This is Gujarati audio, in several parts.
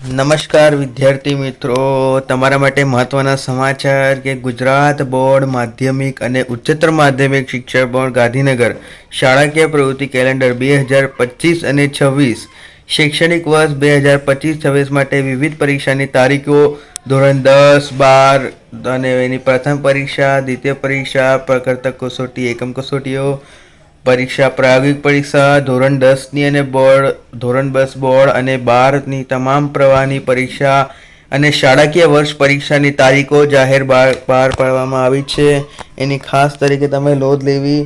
નમસ્કાર વિદ્યાર્થી મિત્રો. તમારા માટે મહત્વના સમાચાર કે ગુજરાત બોર્ડ માધ્યમિક અને ઉચ્ચતર માધ્યમિક શિક્ષણ બોર્ડ ગાંધીનગર શાળાકીય પ્રવૃત્તિ કેલેન્ડર બે હજાર પચીસ અને છવ્વીસ. શૈક્ષણિક વર્ષ બે હજાર પચીસ છવ્વીસ માટે વિવિધ પરીક્ષાની તારીખો ધોરણ દસ, બાર અને એની પ્રથમ પરીક્ષા, દ્વિતીય પરીક્ષા, પ્રકર્તક કસોટી, એકમ કસોટીઓ પરીક્ષા, પ્રાયોગિક પરીક્ષા, ધોરણ દસની અને બોર્ડ, ધોરણ દસ બોર્ડ અને બારની તમામ પ્રવાહની પરીક્ષા અને શાળાકીય વર્ષ પરીક્ષાની તારીખો જાહેર બહાર બહાર પાડવામાં આવી છે. એની ખાસ તરીકે તમે લોધ લેવી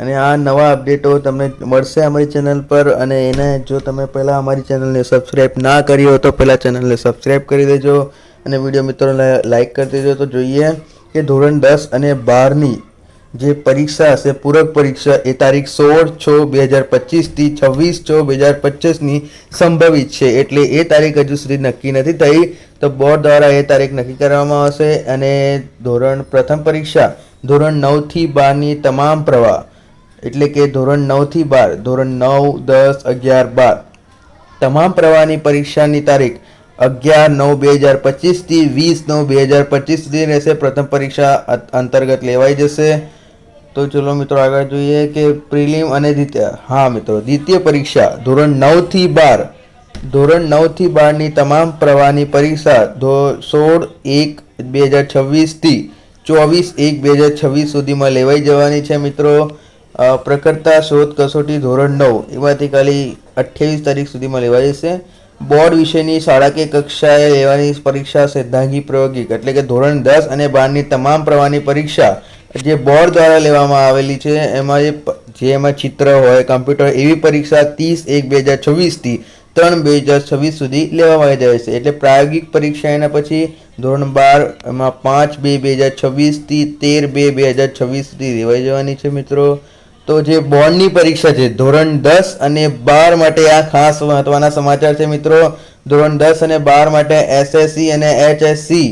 અને આ નવા અપડેટો તમને મળશે અમારી ચેનલ પર અને એને જો તમે પહેલાં અમારી ચેનલને સબસ્ક્રાઈબ ના કરી હોય તો પહેલાં ચેનલને સબસ્ક્રાઈબ કરી દેજો અને વીડિયો મિત્રોને લાઈક કરી દેજો. તો જોઈએ કે ધોરણ દસ અને બારની જે પરીક્ષા હશે, પૂરક પરીક્ષા, એ તારીખ સોળ છ બે હજાર પચીસથી છવ્વીસ છ બે હજાર પચીસની સંભવિત છે. એટલે એ તારીખ હજુ સુધી નક્કી નથી થઈ. તો બોર્ડ દ્વારા એ તારીખ નક્કી કરવામાં આવશે અને ધોરણ પ્રથમ પરીક્ષા, ધોરણ નવથી બારની તમામ પ્રવાહ, એટલે કે ધોરણ નવથી બાર, ધોરણ નવ, દસ, અગિયાર, બાર, તમામ પ્રવાહની પરીક્ષાની તારીખ અગિયાર નવ બે હજાર પચીસથી વીસ નવ બે હજાર પચીસ સુધી રહેશે. પ્રથમ પરીક્ષા અંતર્ગત લેવાઈ જશે. તો ચલો મિત્રો, આગળ જોઈએ કે પ્રિલિમ અને દ્વિતીય. હા મિત્રો, દ્વિતીય પરીક્ષા ધોરણ નવથી બાર. ધોરણ નવથી બારની તમામ પ્રવાહની પરીક્ષા સોળ એક બે હજાર છવ્વીસથી ચોવીસ એક બે હજાર છવ્વીસ સુધીમાં લેવાઈ જવાની છે મિત્રો. પ્રકર્તા શોધ કસોટી ધોરણ નવ. એમાંથી ખાલી અઠ્યાવીસ તારીખ સુધીમાં લેવાઈ જશે. બોર્ડ વિષયની શાળાકીય કક્ષાએ લેવાની પરીક્ષા સૈદ્ધાંતિક પ્રયોગિક એટલે કે ધોરણ દસ અને બારની તમામ પ્રવાહની પરીક્ષા જે બોર્ડ દ્વારા લેવામાં આવેલી છે, એમાં જે એમાં ચિત્ર હોય, કમ્પ્યુટર, એવી પરીક્ષા ત્રીસ એક બે હજાર છવ્વીસથી ત્રણ બે હજાર છવ્વીસ સુધી લેવામાં આવી જાય છે. એટલે પ્રાયોગિક પરીક્ષા એના પછી ધોરણ બાર એમાં પાંચ બે બે હજાર છવ્વીસથી તેર બે બે હજાર છવ્વીસ સુધી લેવાઈ જવાની છે મિત્રો. તો જે બોર્ડની પરીક્ષા છે, ધોરણ દસ અને બાર માટે આ ખાસ મહત્વના સમાચાર છે મિત્રો. ધોરણ દસ અને બાર માટે એસએસસી અને એચએસસી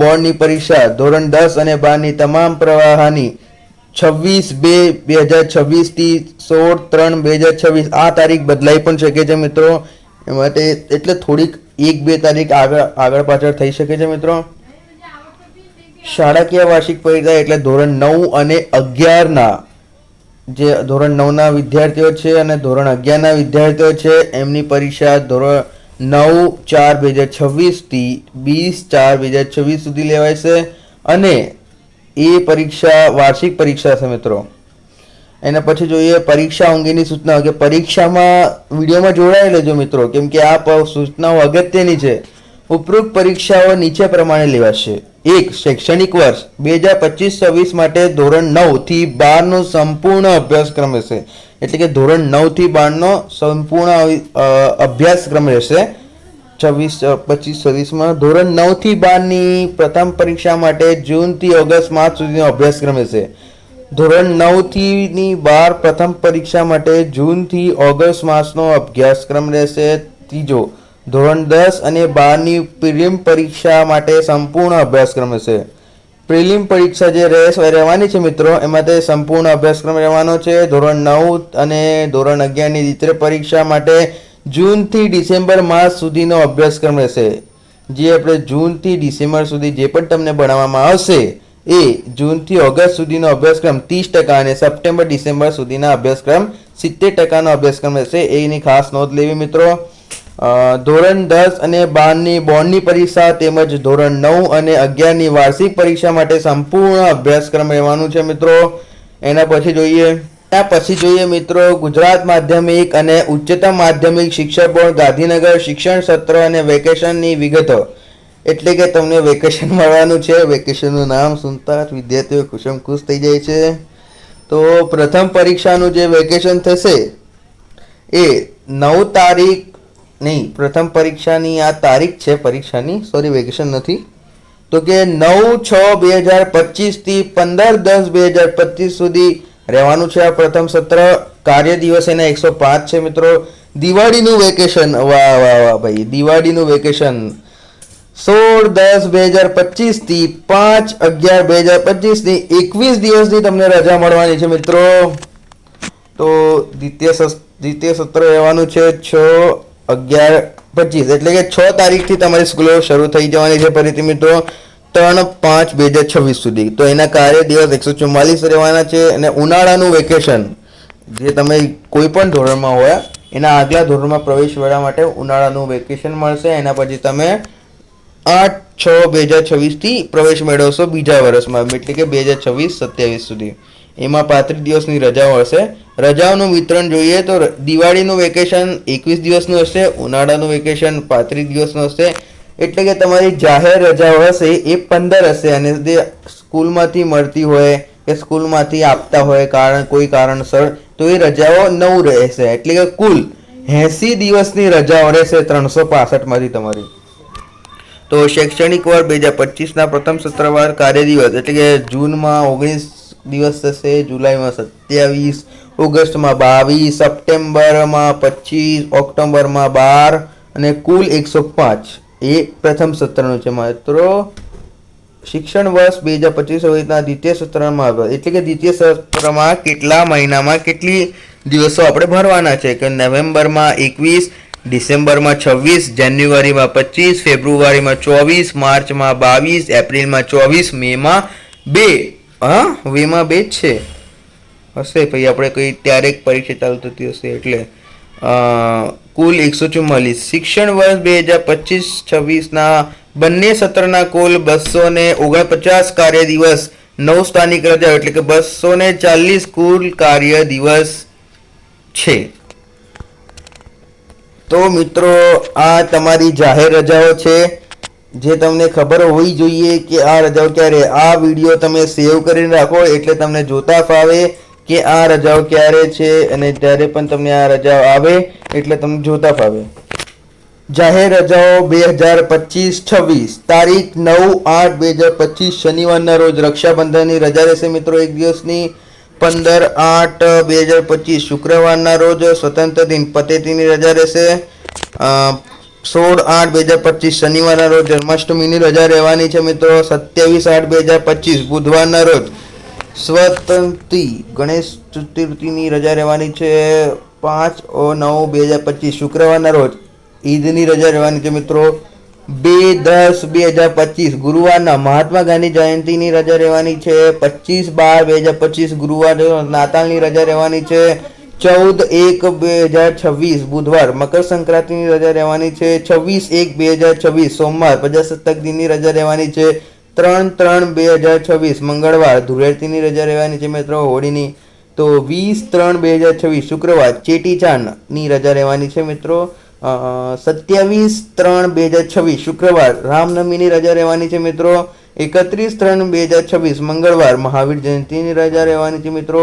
બોર્ડની પરીક્ષા ધોરણ દસ અને બારની તમામ પ્રવાહની છવ્વીસ બે બે હજાર છવ્વીસથી સોળ ત્રણ બે હજાર છવ્વીસ. આ તારીખ બદલાઈ પણ શકે છે મિત્રો. એ માટે એટલે થોડીક એક બે તારીખ આગળ આગળ પાછળ થઈ શકે છે મિત્રો. શાળાકીય વાર્ષિક પરીક્ષા એટલે ધોરણ નવ અને અગિયારના. જે ધોરણ નવના વિદ્યાર્થીઓ છે અને ધોરણ અગિયારના વિદ્યાર્થીઓ છે, એમની પરીક્ષા ધોરણ નવ ચાર બે હજાર છવ્વીસથી વીસ ચાર બે હજાર છવ્વીસ સુધી લેવાય છે. અને એ પરીક્ષા, વાર્ષિક પરીક્ષા છે મિત્રો. એના પછી જોઈએ પરીક્ષા અંગેની સૂચનાઓ. કે પરીક્ષામાં વિડીયોમાં જોડાઈ લેજો મિત્રો. કેમ કે આ સૂચનાઓ અગત્યની છે. ઉપરોક્ત પરીક્ષાઓ નીચે પ્રમાણે લેવાશે. એક, શૈક્ષણિક વર્ષ, બે હજાર પચીસ છવ્વીસ માટે ધોરણ નવથી બાર નો સંપૂર્ણ અભ્યાસક્રમ રહેશે. એટલે કે ધોરણ નવથી બાર નો સંપૂર્ણ અભ્યાસક્રમ રહેશે. છવ્વીસ પચીસ, છવ્વીસમાં ધોરણ નવથી બારની પ્રથમ પરીક્ષા માટે જૂનથી ઓગસ્ટ માર્ચ સુધીનો અભ્યાસક્રમ રહેશે. ધોરણ નવથી બાર પ્રથમ પરીક્ષા માટે જૂનથી ઓગસ્ટ માસનો અભ્યાસક્રમ રહેશે. ત્રીજો ધોરણ દસ અને બારની પ્રિલિમ પરીક્ષા માટે સંપૂર્ણ અભ્યાસક્રમ રહેશે પ્રિલિમ પરીક્ષા જે રહે રહેવાની છે મિત્રો, એમાં તે સંપૂર્ણ અભ્યાસક્રમ રહેવાનો છે. ધોરણ નવ અને ધોરણ અગિયારની દ્વિતીય પરીક્ષા માટે જૂનથી ડિસેમ્બર માસ સુધીનો અભ્યાસક્રમ રહેશે. જે આપણે જૂનથી ડિસેમ્બર સુધી જે પણ તમને ભણાવવામાં આવશે, એ જૂનથી ઓગસ્ટ સુધીનો અભ્યાસક્રમ, ત્રીસ ટકા અને સપ્ટેમ્બર ડિસેમ્બર સુધીના અભ્યાસક્રમ, સિત્તેર ટકાનો અભ્યાસક્રમ રહેશે. એની ખાસ નોંધ લેવી મિત્રો. ધોરણ દસ અને બારની બોર્ડની પરીક્ષા તેમજ ધોરણ નવ અને અગિયારની વાર્ષિક પરીક્ષા માટે સંપૂર્ણ અભ્યાસક્રમ રહેવાનું છે, મિત્રો. એના પછી જોઈએ. એના પછી જોઈએ, મિત્રો, ગુજરાત માધ્યમિક અને ઉચ્ચતમ માધ્યમિક શિક્ષક બોર્ડ, ગાંધીનગર શિક્ષણ સત્ર અને વેકેશનની વિગતો. એટલે કે તમને વેકેશન મળવાનું છે. વેકેશનનું નામ સુનતા વિદ્યાર્થીઓ ખુશમ ખુશ થઈ જાય છે. તો પ્રથમ પરીક્ષાનું જે વેકેશન થશે એ નવ તારીખ નહીં, પ્રથમ પરીક્ષાની આ તારીખ છે, પરીક્ષાની. સોરી વેકેશન નથી. તો કે નવ છ બે હજાર પચીસથી પંદર દસ બે હજાર પચીસ સુધી રહેવાનું છે આ પ્રથમ સત્ર. કાર્ય દિવસ એના એકસો પાંચ છે, મિત્રો. દિવાળીનું વેકેશન વાહ વાહ વાહ, ભાઈ, દિવાળીનું વેકેશન સોળ દસ બે હજાર પચીસથી પાંચ અગિયાર બે હજાર પચીસની એકવીસ દિવસની તમને રજા મળવાની છે, મિત્રો. તો દ્વિતીય દ્વિતીય સત્ર રહેવાનું છે છ અગિયાર પચીસ, એટલે કે છ તારીખથી તમારી સ્કૂલો શરૂ થઈ જવાની છે. ફરીથી મિત્રો, ત્રણ પાંચ બે હજાર છવ્વીસ સુધી. તો એના કાર્ય દિવસ એકસો ચુમ્માલીસ રહેવાના છે અને ઉનાળાનું વેકેશન જે તમે કોઈ પણ ધોરણમાં હોય, એના આગલા ધોરણમાં પ્રવેશ મેળવવા માટે ઉનાળાનું વેકેશન મળશે. એના પછી તમે આઠ છ બે હજાર છવ્વીસથી પ્રવેશ મેળવશો બીજા વર્ષમાં, એટલે કે બે હજાર છવ્વીસ સત્યાવીસ સુધી. એમાં પાંત્રીસ દિવસની રજાઓ હશે. રજાઓનું વિતરણ જોઈએ તો દિવાળીનું વેકેશન એકવીસ દિવસનું હશે, ઉનાળાનું વેકેશન પાંત્રીસ દિવસનું હશે. એટલે કે તમારી જાહેર રજાઓ હશે એ પંદર હશે અને જે સ્કૂલમાંથી મળતી હોય કે સ્કૂલમાંથી આપતા હોય કારણ, કોઈ કારણસર, તો એ રજાઓ નવ રહેશે. એટલે કે કુલ એંસી દિવસની રજાઓ રહેશે ત્રણસો પાસઠમાંથી તમારી. તો શૈક્ષણિક વર્ષ બે હજાર પચીસના પ્રથમ સત્રવાર કાર્ય દિવસ, એટલે કે જૂનમાં ઓગણીસ દિવસ થશે જુલાઈમાં સત્યાવીસ, ઓગસ્ટમાં બાવીસ, સપ્ટેમ્બરમાં પચીસ, ઓક્ટોબરમાં બાર અને કુલ એકસો પાંચ. એ પ્રથમ સત્રનું છે મિત્રો. શિક્ષણ વર્ષ બે હજાર પચીસ સહિતના દ્વિતીય સત્રમાં એટલે કે દ્વિતીય સત્રમાં કેટલા મહિનામાં કેટલી દિવસો આપણે ભરવાના છે? કે નવેમ્બરમાં એકવીસ, ડિસેમ્બરમાં છવ્વીસ, જાન્યુઆરીમાં પચીસ, ફેબ્રુઆરીમાં ચોવીસ, માર્ચમાં બાવીસ, એપ્રિલમાં ચોવીસ, મેમાં બે. હા? વીમા બે જ છે. હશે ભાઈ, આપણે કઈ ત્યારે એક પરીક્ષા ચાલુ થતી હશે એટલે કુલ એકસો ચુમ્માલીસ શિક્ષણ વર્ષ બે હજાર પચીસ છવ્વીસના બંને સત્રના કુલ બસો ને ઓગણપચાસ કાર્ય દિવસ, નવ સ્થાનિક રજા એટલે કે બસો ને ચાલીસ કુલ કાર્ય દિવસ છે. તો મિત્રો, આ તમારી જાહેર રજાઓ છે. જે તમને ખબર હોવી જોઈએ કે આ રજાઓ ક્યારે, આ વીડિયો તમે સેવ કરીને રાખો એટલે તમને જોતા ફાવે કે આ રજાઓ ક્યારે છે અને જ્યારે પણ તમને આ રજાઓ આવે એટલે તમને જોતા ફાવે. જાહેર રજાઓ બે હજાર પચીસ છવ્વીસ, તારીખ નવ આઠ બે હજાર પચીસ શનિવારના રોજ રક્ષાબંધનની રજા રહેશે મિત્રો એક દિવસની. પંદર આઠ બે હજાર પચીસ શુક્રવારના રોજ સ્વતંત્ર દિન પતેતીની રજા રહેશે. સોળ આઠ બે હજાર પચીસ શનિવારના રોજ જન્માષ્ટમીની રજા રહેવાની છે મિત્રો. સત્યાવીસ આઠ બે હજાર પચીસ બુધવારના રોજ સ્વતંત્રી ગણેશ ચતુર્થીની રજા રહેવાની છે. પાંચ ઓ નવ બે હજાર પચીસ શુક્રવારના રોજ ઈદની રજા રહેવાની છે મિત્રો. બે દસ બે હજાર પચીસ ગુરુવારના મહાત્મા ગાંધી જયંતિની રજા રહેવાની છે. પચીસ બાર બે હજાર પચીસ ગુરુવાર નાતાલની રજા રહેવાની છે. ચૌદ એક બે હજાર છવ્વીસ બુધવાર મકર સંક્રાંતિની રજા રહેવાની છે. છવ્વીસ એક બે હજાર છવ્વીસ સોમવાર પ્રજાસત્તાક દિનની રજા રહેવાની છે. ત્રણ ત્રણ બે હજાર છવ્વીસ મંગળવાર ધૂળેટીની રજા રહેવાની છે મિત્રો, હોળીની. તો વીસ ત્રણ બે હજાર છવ્વીસ શુક્રવાર ચેટીચાંદની રજા રહેવાની છે મિત્રો. સત્યાવીસ ત્રણ બે હજાર છવ્વીસ શુક્રવાર રામનવમીની રજા રહેવાની છે મિત્રો. એકત્રીસ ત્રણ બે હજાર છવ્વીસ મંગળવાર મહાવીર જયંતિની રજા રહેવાની છે મિત્રો.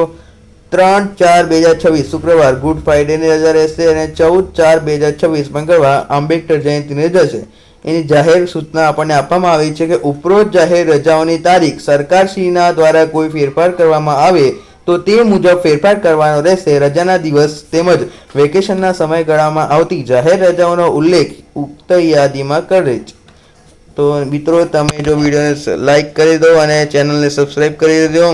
ત્રણ ચાર બે હજાર છવ્વીસ શુક્રવાર ગુડ ફ્રાઈડેની રજા રહેશે અને ચૌદ ચાર બે હજાર છવ્વીસ મંગળવાર આંબેડકર જયંતિની રજા છે. એની જાહેર સૂચના આપણને આપવામાં આવી છે કે ઉપરોક્ત જાહેર રજાઓની તારીખ સરકારશ્રીના દ્વારા કોઈ ફેરફાર કરવામાં આવે તો તે મુજબ ફેરફાર કરવાનો રહેશે. રજાના દિવસ તેમજ વેકેશનના સમયગાળામાં આવતી જાહેર રજાઓનો ઉલ્લેખ ઉક્ત યાદીમાં કરે છે. તો મિત્રો, તમે જો વિડીયોને લાઈક કરી દો અને ચેનલને સબસ્ક્રાઈબ કરી દો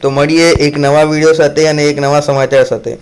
તો મળીએ એક નવા વીડિયો સાથે અને એક નવા સમાચાર સાથે.